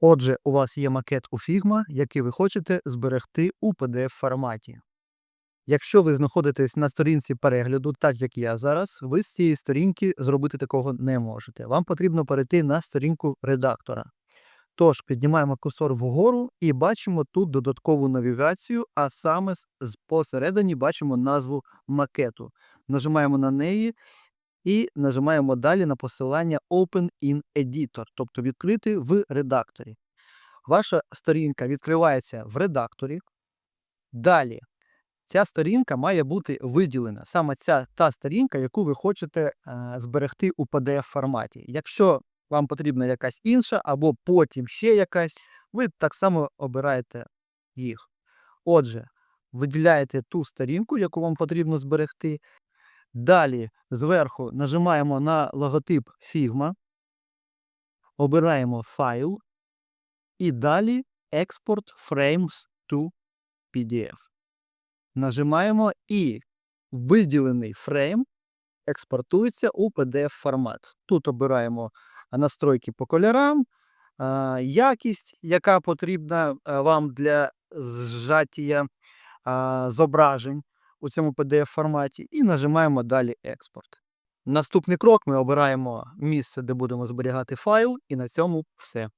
Отже, у вас є макет у Figma, який ви хочете зберегти у PDF форматі. Якщо ви знаходитесь на сторінці перегляду, так як я зараз, ви з цієї сторінки зробити такого не можете. Вам потрібно перейти на сторінку редактора. Тож піднімаємо курсор вгору і бачимо тут додаткову навігацію, а саме посередині бачимо назву макету. Нажимаємо на неї і нажимаємо далі на посилання Open in Editor, тобто відкрити в редакторі. Ваша сторінка відкривається в редакторі. Далі ця сторінка має бути виділена. Саме ця та сторінка, яку ви хочете е, зберегти у PDF форматі. Якщо вам потрібна якась інша, або потім ще якась, ви так само обираєте їх. Отже, виділяєте ту сторінку, яку вам потрібно зберегти. Далі зверху нажимаємо на логотип Figma, обираємо файл і далі Export Frames to PDF. Нажимаємо і виділений фрейм експортується у PDF формат. Тут обираємо настройки по кольорам, якість, яка потрібна вам для зжаття зображень у цьому PDF форматі, і нажимаємо далі експорт. Наступний крок ми обираємо місце, де будемо зберігати файл, і на цьому все.